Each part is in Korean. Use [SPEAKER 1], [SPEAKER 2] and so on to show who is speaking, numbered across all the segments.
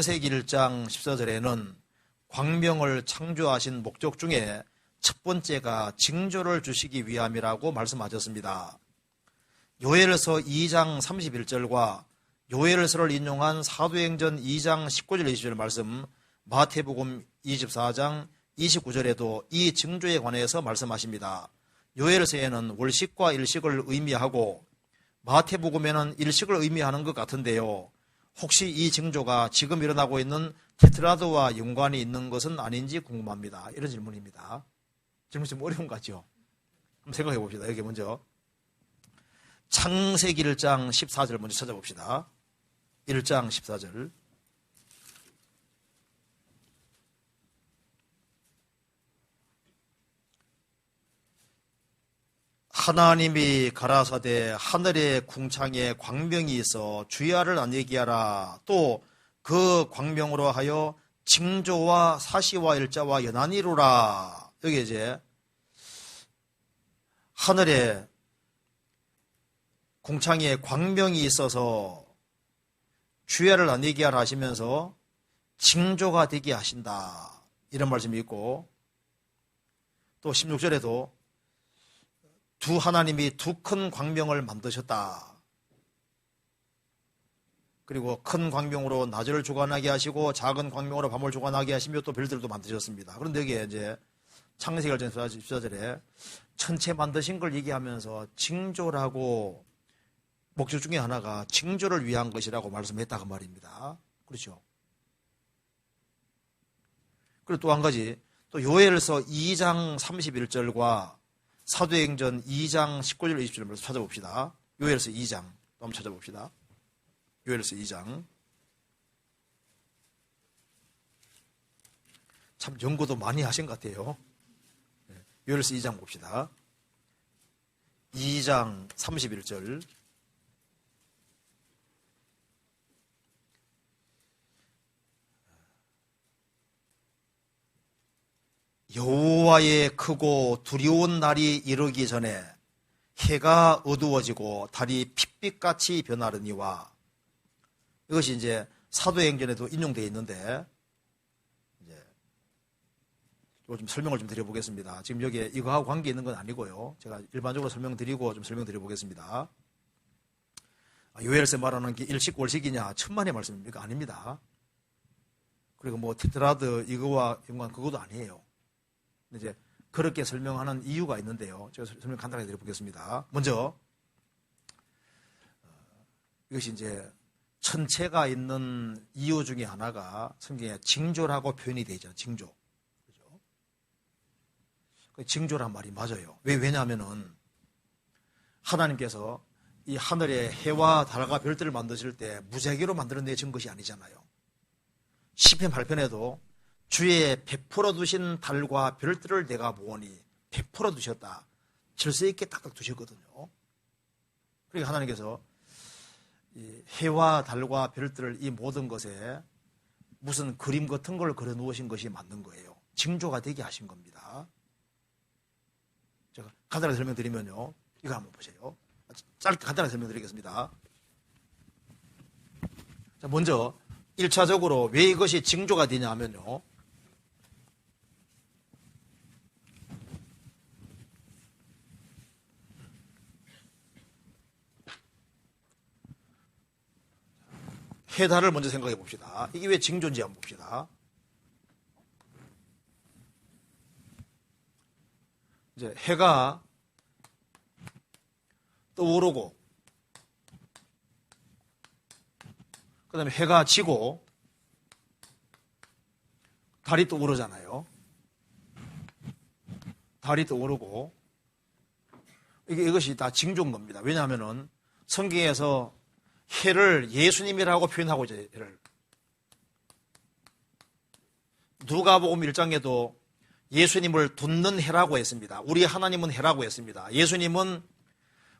[SPEAKER 1] 창세기 1장 14절에는 광명을 창조하신 목적 중에 첫 번째가 징조를 주시기 위함이라고 말씀하셨습니다. 요엘서 2장 31절과 요엘서를 인용한 사도행전 2장 19절 20절 말씀, 마태복음 24장 29절에도 이 징조에 관해서 말씀하십니다. 요엘서에는 월식과 일식을 의미하고 마태복음에는 일식을 의미하는 것 같은데요. 혹시 이 징조가 지금 일어나고 있는 테트라드와 연관이 있는 것은 아닌지 궁금합니다. 이런 질문입니다. 질문 좀 어려운 것 같죠? 한번 생각해 봅시다. 여기 먼저. 창세기 1장 14절 먼저 찾아봅시다. 1장 14절. 하나님이 가라사대 하늘의 궁창에 광명이 있어 주야를 안 얘기하라. 또 그 광명으로 하여 징조와 사시와 일자와 연한이로라. 여기 이제 하늘에 궁창에 광명이 있어서 주야를 나뉘게 하라 하시면서 징조가 되게 하신다. 이런 말씀이 있고 또 16절에도 두 하나님이 두 큰 광명을 만드셨다. 그리고 큰 광명으로 낮을 주관하게 하시고 작은 광명으로 밤을 주관하게 하시며 또 별들도 만드셨습니다. 그런데 여기에 이제 창세기 1장 14절에 천체 만드신 걸 얘기하면서 징조라고 목적 중에 하나가 징조를 위한 것이라고 말씀했다 그 말입니다. 그렇죠. 그리고 또 한 가지 또 요엘서 2장 31절과 사도행전 2장 19절 20절 말씀 찾아봅시다. 요엘서 2장 한번 찾아봅시다. 요엘서 2장 참 연구도 많이 하신 것 같아요. 요엘서 2장 봅시다. 2장 31절 여호와의 크고 두려운 날이 이르기 전에 해가 어두워지고 달이 핏빛같이 변하르니와 이것이 이제 사도행전에도 인용되어 있는데 이제 좀 설명을 좀 드려보겠습니다. 지금 여기에 이거하고 관계 있는 건 아니고요. 제가 일반적으로 설명드리고 좀 설명드려보겠습니다. 아, 요엘세 말하는 게 일식 월식이냐 천만의 말씀입니까? 아닙니다. 그리고 뭐 테트라드 이거와 연관 그것도 아니에요. 이제 그렇게 설명하는 이유가 있는데요. 제가 설명 간단하게 드려보겠습니다. 먼저 어, 이것이 이제 천체가 있는 이유 중에 하나가 성경에 징조라고 표현이 되죠. 징조. 그죠? 그 징조란 말이 맞아요. 왜, 왜냐하면은 하나님께서 이 하늘에 해와 달과 별들을 만드실 때 무작위로 만들어내신 것이 아니잖아요. 10편 8편에도 주의 베풀어 두신 달과 별들을 내가 보니 베풀어 두셨다. 질서 있게 딱딱 두셨거든요. 그러니까 하나님께서 해와 달과 별들을 이 모든 것에 무슨 그림 같은 걸 그려 놓으신 것이 맞는 거예요. 징조가 되게 하신 겁니다. 제가 간단하게 설명드리면요. 이거 한번 보세요. 짧게 간단하게 설명드리겠습니다. 자, 먼저 1차적으로 왜 이것이 징조가 되냐 하면요. 해달을 먼저 생각해 봅시다. 이게 왜 징조인지 한번 봅시다. 이제 해가 떠오르고 그 다음에 해가 지고 달이 떠오르잖아요. 달이 떠오르고 이게 이것이 다 징조인 겁니다. 왜냐하면은 성경에서 해를 예수님이라고 표현하고 있죠. 해를. 누가복음 1장에도 예수님을 돋는 해라고 했습니다. 우리 하나님은 해라고 했습니다. 예수님은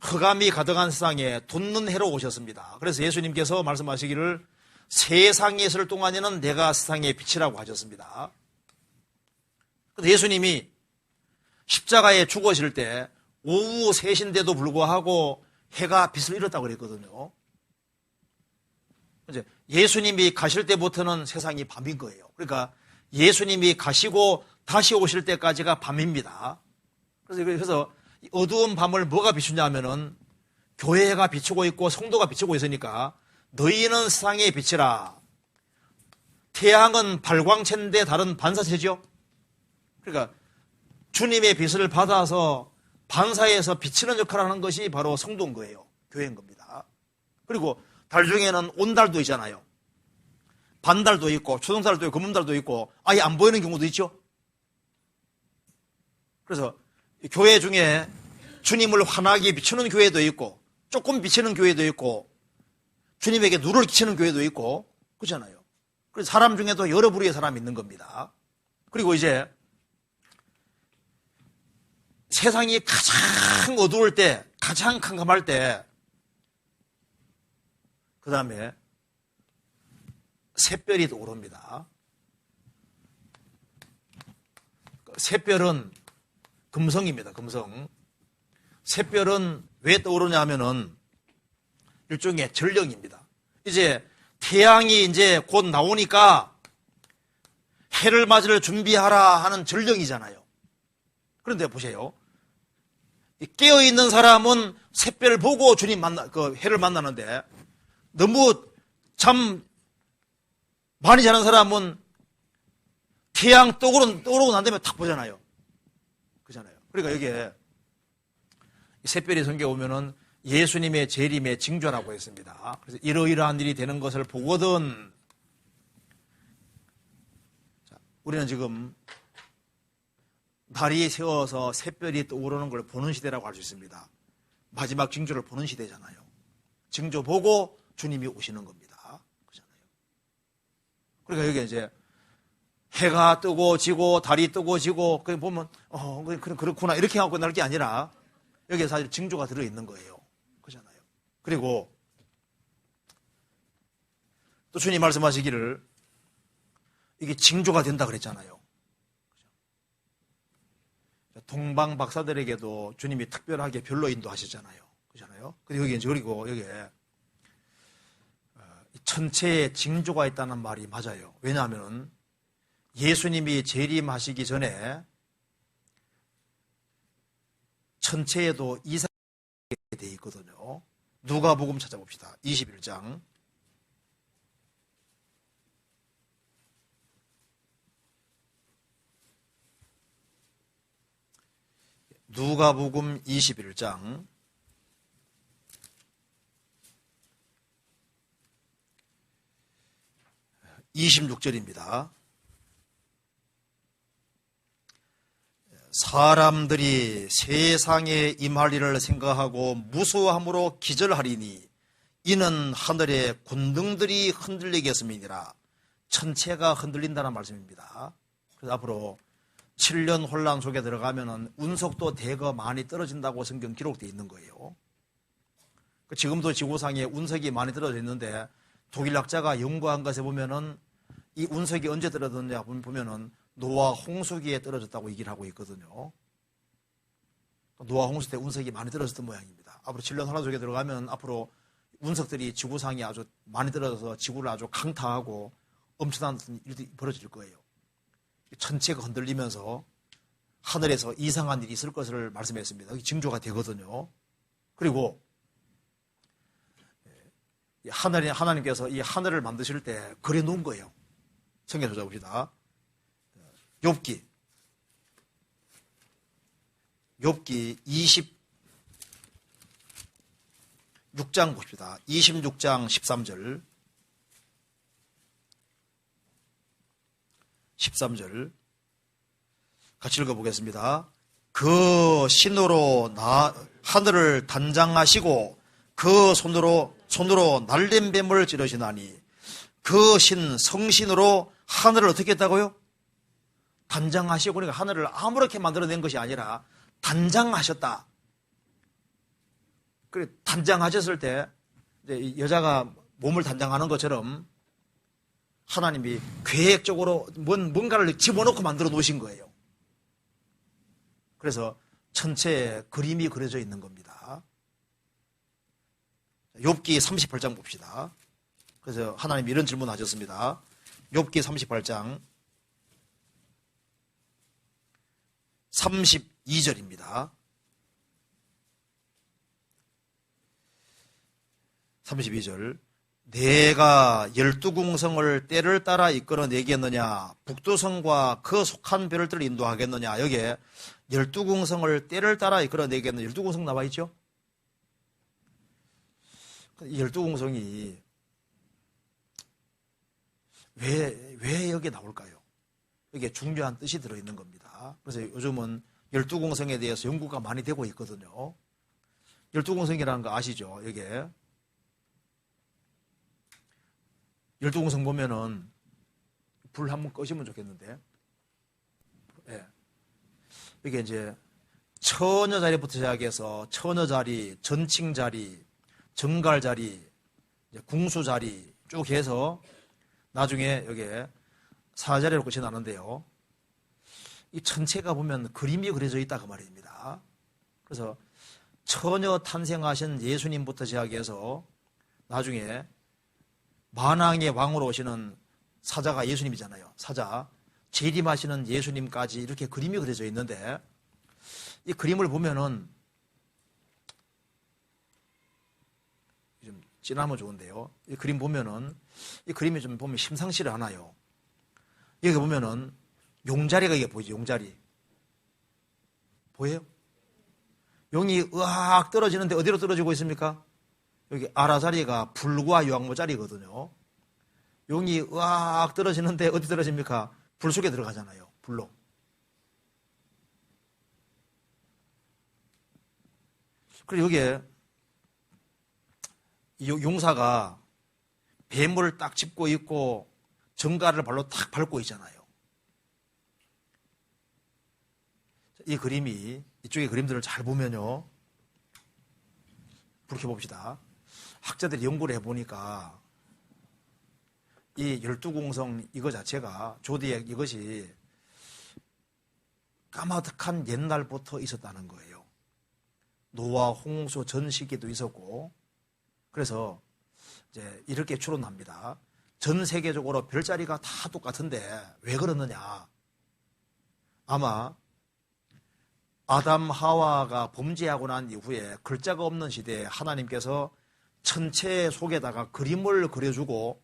[SPEAKER 1] 흑암이 가득한 세상에 돋는 해로 오셨습니다. 그래서 예수님께서 말씀하시기를 세상에 있을 동안에는 내가 세상의 빛이라고 하셨습니다. 예수님이 십자가에 죽으실 때 오후 3시인데도 불구하고 해가 빛을 잃었다고 그랬거든요. 이제 예수님이 가실 때부터는 세상이 밤인 거예요. 그러니까 예수님이 가시고 다시 오실 때까지가 밤입니다. 그래서 그래서 이 어두운 밤을 뭐가 비추냐 하면은 교회가 비추고 있고 성도가 비추고 있으니까 너희는 세상의 빛이라. 태양은 발광체인데 다른 반사체죠. 그러니까 주님의 빛을 받아서 반사해서 비치는 역할을 하는 것이 바로 성도인 거예요. 교회인 겁니다. 그리고 달 중에는 온달도 있잖아요. 반달도 있고 초등달도 있고 금음달도 있고 아예 안 보이는 경우도 있죠. 그래서 교회 중에 주님을 환하게 비추는 교회도 있고 조금 비치는 교회도 있고 주님에게 누를 끼치는 교회도 있고 그렇잖아요. 그래서 사람 중에도 여러 부류의 사람이 있는 겁니다. 그리고 이제 세상이 가장 어두울 때, 가장 캄캄할 때, 그 다음에 샛별이 떠오릅니다. 샛별은 금성입니다. 금성. 샛별은 왜 떠오르냐 하면은 일종의 전령입니다. 이제 태양이 이제 곧 나오니까 해를 맞을 준비하라 하는 전령이잖아요. 그런데 보세요. 깨어 있는 사람은 샛별 보고 주님 만나 그 해를 만나는데 너무 잠 많이 자는 사람은 태양 떠오르, 떠오르고 난 다음에 탁 보잖아요. 그잖아요. 그러니까 여기에 샛별이 성경에 오면은 예수님의 재림의 징조라고 했습니다. 그래서 이러이러한 일이 되는 것을 보거든. 자, 우리는 지금 달이 세워서 샛별이 떠오르는 걸 보는 시대라고 할 수 있습니다. 마지막 징조를 보는 시대잖아요. 징조 보고 주님이 오시는 겁니다. 그잖아요. 그러니까 여기 이제 해가 뜨고 지고 달이 뜨고 지고 그 보면 어 그렇구나 이렇게 하고 끝날 게 아니라 여기에 사실 징조가 들어 있는 거예요. 그잖아요. 그리고 또 주님 말씀하시기를 이게 징조가 된다 그랬잖아요. 동방 박사들에게도 주님이 특별하게 별로 인도하셨잖아요. 그잖아요. 그리고 여기 이제 그리고 여기에 천체에 징조가 있다는 말이 맞아요. 왜냐하면 예수님이 재림하시기 전에 천체에도 이상이 돼 있거든요. 누가 복음 찾아봅시다. 21장. 누가복음 21장 26절입니다. 사람들이 세상에 임할 일을 생각하고 무수함으로 기절하리니 이는 하늘의 군등들이 흔들리겠음이니라 천체가 흔들린다는 말씀입니다. 그래서 앞으로 7년 혼란 속에 들어가면은 운석도 대거 많이 떨어진다고 성경 기록되어 있는 거예요. 지금도 지구상에 운석이 많이 떨어져 있는데 독일 학자가 연구한 것에 보면은 이 운석이 언제 떨어졌냐 보면은 노아 홍수기에 떨어졌다고 얘기를 하고 있거든요. 노아 홍수 때 운석이 많이 떨어졌던 모양입니다. 앞으로 7년 하나 속에 들어가면 앞으로 운석들이 지구상에 아주 많이 떨어져서 지구를 아주 강타하고 엄청난 일이 벌어질 거예요. 전체가 흔들리면서 하늘에서 이상한 일이 있을 것을 말씀했습니다. 징조가 되거든요. 그리고 하나님, 하나님께서 이 하늘을 만드실 때 그려 놓은 거예요. 성경 찾아봅시다. 욥기. 욥기 26장 봅시다. 26장 13절. 13절. 같이 읽어보겠습니다. 그 신으로 나, 하늘을 단장하시고 그 손으로, 손으로 날린 뱀을 찌르시나니 그 신 성신으로 하늘을 어떻게 했다고요? 단장하시고 그러니까 하늘을 아무렇게 만들어낸 것이 아니라 단장하셨다. 그래 단장하셨을 때 여자가 몸을 단장하는 것처럼 하나님이 계획적으로 뭔, 뭔가를 집어넣고 만들어 놓으신 거예요. 그래서 전체에 그림이 그려져 있는 겁니다. 욥기 38장 봅시다. 그래서 하나님 이런 질문 하셨습니다. 욥기 38장 32절입니다. 32절 내가 열두 궁성을 때를 따라 이끌어 내겠느냐 북두성과 그 속한 별들을 인도하겠느냐 여기에 열두 궁성을 때를 따라 이끌어 내겠느냐 열두 궁성 나와 있죠? 열두 궁성이 왜, 왜 여기 나올까요? 이게 중요한 뜻이 들어있는 겁니다. 그래서 요즘은 열두 궁성에 대해서 연구가 많이 되고 있거든요. 열두 궁성이라는 거 아시죠? 여기에 열두 공성 보면은 불 한번 꺼시면 좋겠는데. 예. 이게 이제 처녀 자리부터 시작해서 처녀 자리, 전칭 자리, 정갈 자리, 궁수 자리 쭉 해서 나중에 여기에 사자리로 끝이 나는데요. 이 전체가 보면 그림이 그려져 있다 그 말입니다. 그래서 처녀 탄생하신 예수님부터 시작해서 나중에 만왕의 왕으로 오시는 사자가 예수님이잖아요. 사자. 재림하시는 예수님까지 이렇게 그림이 그려져 있는데 이 그림을 보면은 좀 진하면 좋은데요. 이 그림 보면은 이 그림이 좀 보면 심상치를 않아요. 여기 보면은 용자리가 이게 보이죠. 용자리. 보여요? 용이 으악 떨어지는데 어디로 떨어지고 있습니까? 여기 아라자리가 불과 유황모자리거든요. 용이 으악 떨어지는데 어디 떨어집니까? 불 속에 들어가잖아요. 불로. 그리고 여기에 용사가 뱀을 딱 짚고 있고 정가를 발로 탁 밟고 있잖아요. 이 그림이 이쪽의 그림들을 잘 보면요. 그렇게 봅시다. 학자들이 연구를 해보니까 이 열두 공성 이거 자체가 조디액 이것이 까마득한 옛날부터 있었다는 거예요. 노아 홍수 전 시기도 있었고 그래서 이제 이렇게 추론합니다. 전 세계적으로 별자리가 다 똑같은데 왜 그러느냐? 아마 아담 하와가 범죄하고 난 이후에 글자가 없는 시대에 하나님께서 천체 속에다가 그림을 그려주고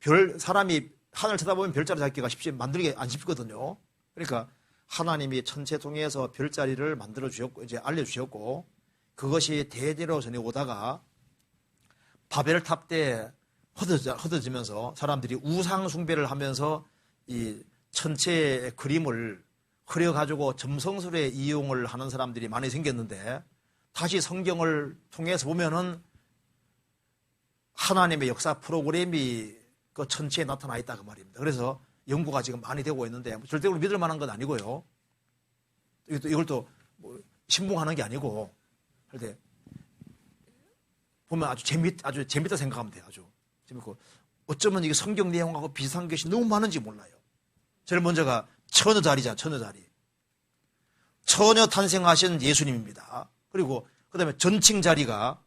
[SPEAKER 1] 별 사람이 하늘 쳐다보면 별자리 잡기가 쉽지 만들기 안 쉽거든요. 그러니까 하나님이 천체 통해서 별자리를 만들어 주셨고 이제 알려 주셨고 그것이 대대로 전해 오다가 바벨탑 때 흩어지면서 사람들이 우상 숭배를 하면서 이 천체의 그림을 그려가지고 점성술에 이용을 하는 사람들이 많이 생겼는데 다시 성경을 통해서 보면은 하나님의 역사 프로그램이 그 천체에 나타나 있다 그 말입니다. 그래서 연구가 지금 많이 되고 있는데 절대로 믿을 만한 건 아니고요. 이것도 이걸 또 뭐 신봉하는 게 아니고 할때 보면 아주 재밌 아주 재밌다 생각하면 돼요. 아주 재밌고 어쩌면 이게 성경 내용하고 비슷한 것이 너무 많은지 몰라요. 제일 먼저가 처녀 자리자 처녀 자리. 처녀 탄생하신 예수님입니다. 그리고 그다음에 전칭 자리가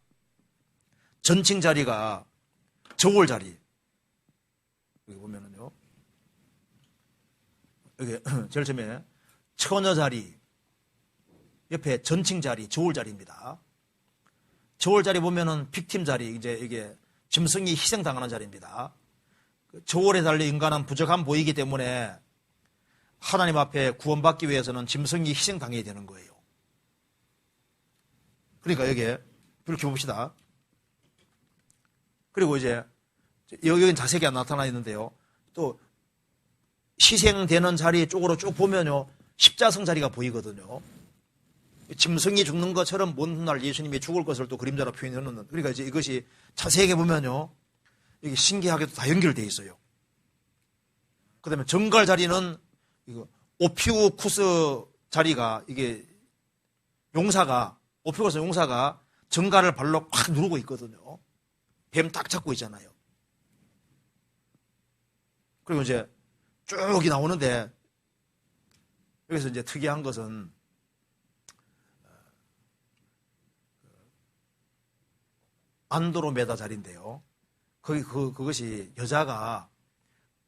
[SPEAKER 1] 전칭 자리가 저월 자리. 여기 보면은요. 여기 제일 처음에 처녀 자리. 옆에 전칭 자리, 저월 자리입니다. 저월 자리 보면은 픽팀 자리, 이제 이게 짐승이 희생당하는 자리입니다. 저월에 달려 인간은 부족함 보이기 때문에 하나님 앞에 구원받기 위해서는 짐승이 희생당해야 되는 거예요. 그러니까 여기에 이렇게 봅시다. 그리고 이제 여기 자세히가 나타나 있는데요. 또 희생되는 자리 쪽으로 쭉 보면요. 십자성 자리가 보이거든요. 짐승이 죽는 것처럼 먼 훗날 예수님이 죽을 것을 또 그림자로 표현해 놓는 그러니까 이제 이것이 자세하게 보면요. 이게 신기하게도 다 연결되어 있어요. 그 다음에 정갈 자리는 이거 오피우쿠스 자리가 이게 용사가 오피우쿠스 용사가 정갈을 발로 꽉 누르고 있거든요. 뱀 딱 잡고 있잖아요. 그리고 이제 쭉이 나오는데 여기서 이제 특이한 것은 안도로메다 자리인데요. 거기 그 그것이 여자가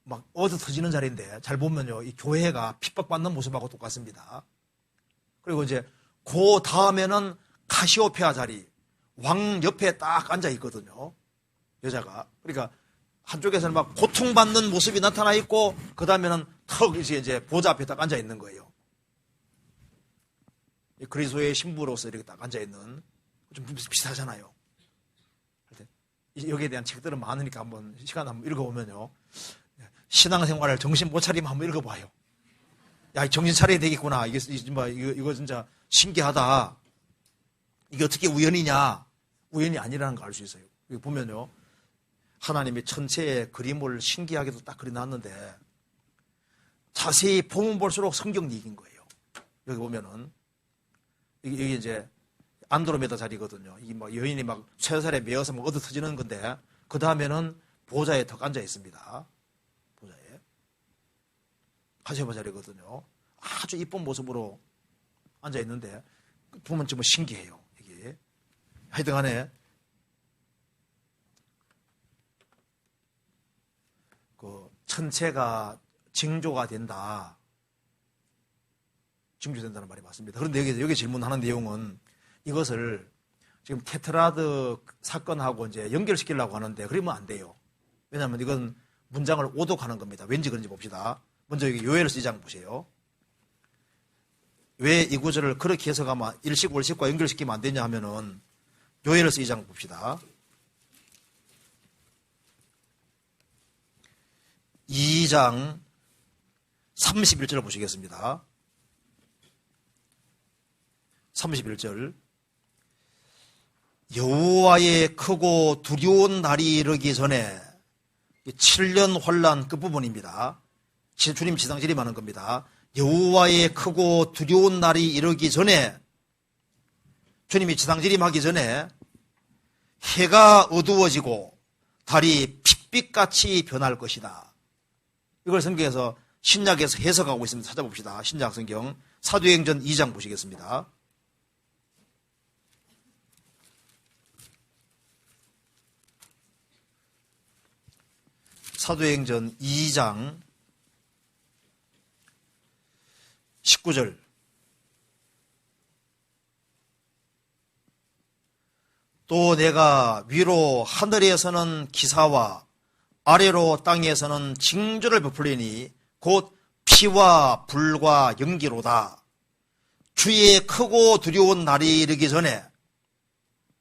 [SPEAKER 1] 막 어디 터지는 자리인데 잘 보면요 이 교회가 핍박받는 모습하고 똑같습니다. 그리고 이제 그 다음에는 카시오페아 자리 왕 옆에 딱 앉아 있거든요. 여자가 그러니까 한쪽에서는 막 고통받는 모습이 나타나 있고 그 다음에는 턱 이제 이제 보좌 앞에 딱 앉아 있는 거예요. 그리스도의 신부로서 이렇게 딱 앉아 있는 좀 비슷하잖아요. 여기에 대한 책들은 많으니까 한번 시간 한번 읽어보면요. 신앙생활을 정신 못 차리면 한번 읽어봐요. 야, 정신 차려야 되겠구나. 이게, 이거, 이거 진짜 신기하다. 이게 어떻게 우연이냐? 우연이 아니라는 걸 알 수 있어요. 여기 보면요. 하나님이 천체의 그림을 신기하게도 딱 그려놨는데 자세히 보면 볼수록 성경 얘기인 거예요. 여기 보면은 여기 이제 안드로메다 자리거든요. 이게 뭐 여인이 막 쇠살에 매어서 뭐 얻어 터지는 건데 그 다음에는 보좌에 턱 앉아 있습니다. 보좌에 카세바 자리거든요. 아주 이쁜 모습으로 앉아 있는데 보면 좀 신기해요. 이게 하여튼간에 그 천체가 징조가 된다. 징조된다는 말이 맞습니다. 그런데 여기 여기 질문하는 내용은 이것을 지금 테트라드 사건하고 이제 연결시키려고 하는데 그러면 안 돼요. 왜냐하면 이건 문장을 오독하는 겁니다. 왠지 그런지 봅시다. 먼저 여기 요엘스 2장 보세요. 왜 이 구절을 그렇게 해석하면 일식 월식과 연결시키면 안 되냐 하면은 요엘스 2장 봅시다. 2장 31절을 보시겠습니다. 31절 여호와의 크고 두려운 날이 이르기 전에 7년 혼란 끝부분입니다. 주님 지상질이 많은 겁니다. 여호와의 크고 두려운 날이 이르기 전에 주님이 지상지림하기 전에 해가 어두워지고 달이 핏빛같이 변할 것이다. 이걸 성경에서 신약에서 해석하고 있습니다. 찾아봅시다. 신약 성경 사도행전 2장 보시겠습니다. 사도행전 2장 19절 또 내가 위로 하늘에서는 기사와 아래로 땅에서는 징조를 베풀리니 곧 피와 불과 연기로다. 주의 크고 두려운 날이 이르기 전에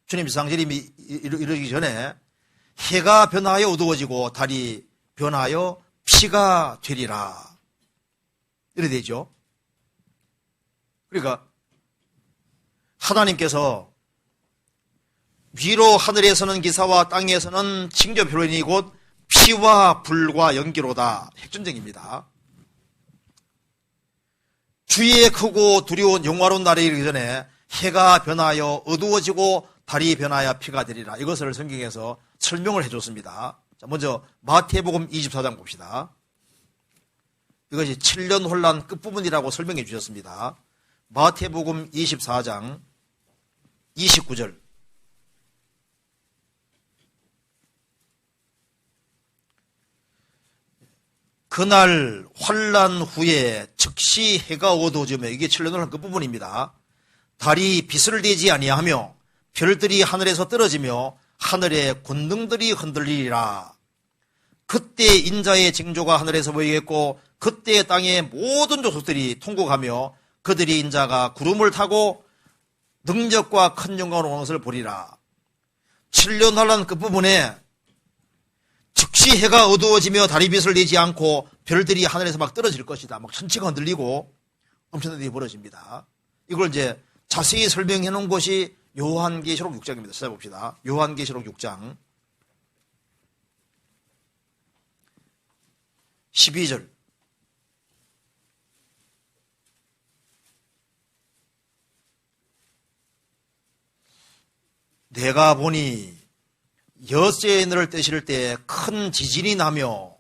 [SPEAKER 1] 주님 상제림이 이르기 전에 해가 변하여 어두워지고 달이 변하여 피가 되리라. 이래 되죠. 그러니까 하나님께서 위로 하늘에서는 기사와 땅에서는 징조 표현이 곧 피와 불과 연기로다. 핵전쟁입니다. 주의 크고 두려운 영화로운 날이 이르기 전에 해가 변하여 어두워지고 달이 변하여 피가 되리라. 이것을 성경에서 설명을 해줬습니다. 자, 먼저 마태복음 24장 봅시다. 이것이 7년 혼란 끝부분이라고 설명해 주셨습니다. 마태복음 24장 29절. 그날 환란 후에 즉시 해가 어두워지며 이게 7년 혼란 끝부분입니다. 달이 빛을 내지 아니하며 별들이 하늘에서 떨어지며 하늘의 권능들이 흔들리리라. 그때 인자의 징조가 하늘에서 보이겠고 그때 땅의 모든 조속들이 통곡하며 그들이 인자가 구름을 타고 능력과 큰 영광을 오는 것을 보리라. 7년 환란 끝부분에 즉시 해가 어두워지며 다리 빛을 내지 않고 별들이 하늘에서 막 떨어질 것이다. 막 천치가 흔들리고 엄청난 일이 벌어집니다. 이걸 이제 자세히 설명해 놓은 것이 요한계시록 6장입니다. 찾아봅시다. 요한계시록 6장 12절 내가 보니 여세의 늘을 떼실 때 큰 지진이 나며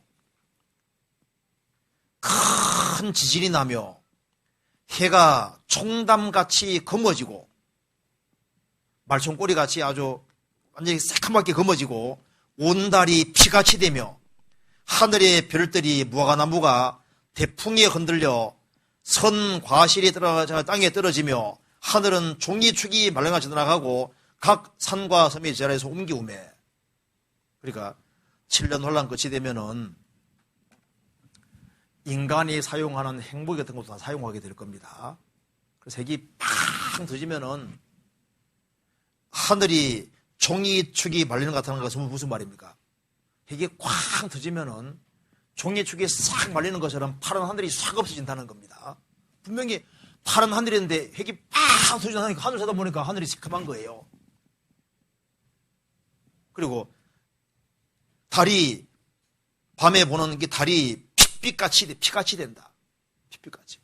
[SPEAKER 1] 큰 지진이 나며 해가 총담같이 검어지고 말총꼬리 같이 아주 완전히 새카맣게 검어지고 온 달이 피같이 되며 하늘의 별들이 무화과나무가 대풍에 흔들려 선 과실이 떨어져 땅에 떨어지며 하늘은 종이축이 말랑같이 날아가고 각 산과 섬이 제자리에서 옮기우매 그러니까 7년 혼란 끝이 되면은 인간이 사용하는 행복 같은 것도 다 사용하게 될 겁니다. 그래서 핵이 팡 터지면은 하늘이 종이 축이 말리는 것 같다는 것은 무슨 말입니까? 핵이 쾅 터지면은 종이 축이 싹 말리는 것처럼 파란 하늘이 싹 없어진다는 겁니다. 분명히 파란 하늘이었는데 핵이 팍 터지니까 하늘 쳐다 보니까 하늘이 시커먼 거예요. 그리고 달이 밤에 보는 게 달이 핏빛같이 돼, 피같이 된다. 핏빛같이.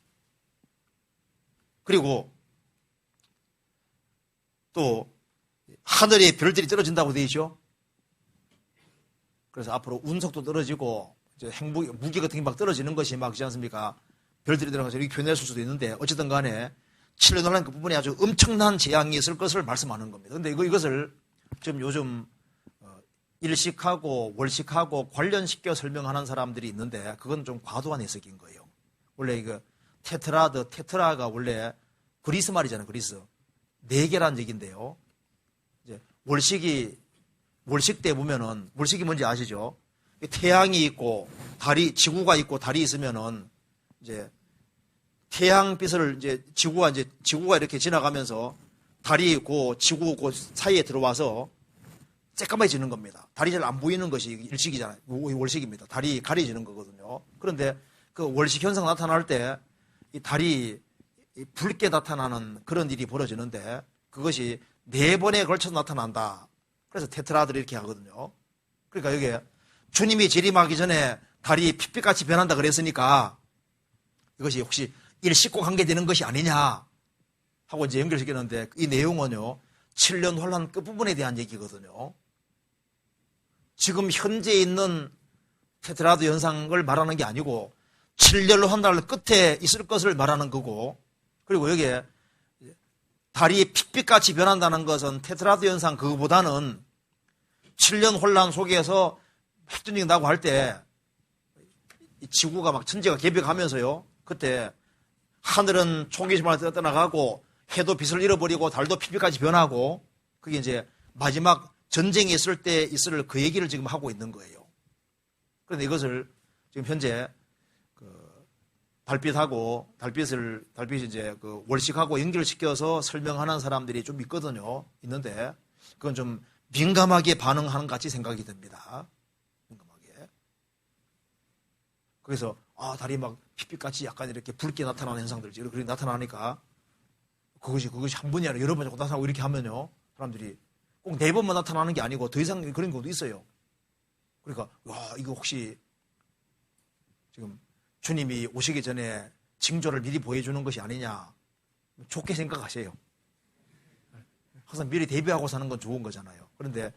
[SPEAKER 1] 그리고 또 하늘에 별들이 떨어진다고 되어 있죠. 그래서 앞으로 운석도 떨어지고 행복 무기 같은 게 막 떨어지는 것이 막 있지 않습니까? 별들이 들어가서 이렇게 교내했을 수도 있는데 어쨌든 간에 7년 논란 그 부분에 아주 엄청난 재앙이 있을 것을 말씀하는 겁니다. 근데 이거 이것을 지금 요즘 어, 일식하고 월식하고 관련시켜 설명하는 사람들이 있는데 그건 좀 과도한 해석인 거예요. 원래 이거 테트라드, 테트라가 원래 그리스 말이잖아요. 그리스. 네 개란 얘기인데요. 이제 월식이 월식 때 보면은 월식이 뭔지 아시죠? 태양이 있고 달이 지구가 있고 달이 있으면은 이제 태양빛을 이제 지구가 이제 지구가 이렇게 지나가면서 달이 있고 지구 그 사이에 들어와서 새까매지는 겁니다. 달이 잘 안 보이는 것이 일식이잖아요. 월식입니다. 달이 가려지는 거거든요. 그런데 그 월식 현상 나타날 때 이 달이 이 붉게 나타나는 그런 일이 벌어지는데 그것이 네 번에 걸쳐서 나타난다. 그래서 테트라들이 이렇게 하거든요. 그러니까 여기에 주님이 재림하기 전에 달이 핏빛같이 변한다 그랬으니까 이것이 혹시 일식과 관계되는 것이 아니냐 하고 이제 연결시켰는데 이 내용은요 7년 혼란 끝부분에 대한 얘기거든요. 지금 현재 있는 테트라드 현상을 말하는 게 아니고 7년 혼란 끝에 있을 것을 말하는 거고 그리고 여기에 달이 핏빛같이 변한다는 것은 테트라드 현상 그거보다는 7년 혼란 속에서 핵전쟁이 나고 할 때 지구가 막 천지가 개벽하면서요. 그때 하늘은 총기심을 떠나가고 해도 빛을 잃어버리고 달도 핏빛같이 변하고 그게 이제 마지막 전쟁이 있을 때 있을 그 얘기를 지금 하고 있는 거예요. 그런데 이것을 지금 현재 그 달빛하고 달빛을 달빛이 이제 그 월식하고 연결시켜서 설명하는 사람들이 좀 있거든요. 있는데 그건 좀 민감하게 반응하는 것 같이 생각이 듭니다. 민감하게. 그래서 아 달이 막 핏빛같이 약간 이렇게 붉게 나타나는 현상들 이렇게 나타나니까 그것이 그것이 한 번이 아니라 여러 번 자꾸 나타나고 이렇게 하면요 사람들이 꼭 네 번만 나타나는 게 아니고 더 이상 그런 경우도 있어요. 그러니까 와 이거 혹시 지금 주님이 오시기 전에 징조를 미리 보여주는 것이 아니냐 좋게 생각하세요. 항상 미리 대비하고 사는 건 좋은 거잖아요. 그런데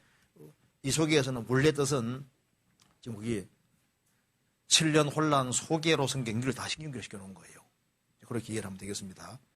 [SPEAKER 1] 이 소개에서는 원래 뜻은 지금 거기 7년 혼란 소개로 성경기를 다시 연결시켜 놓은 거예요. 그렇게 이해를 하면 되겠습니다.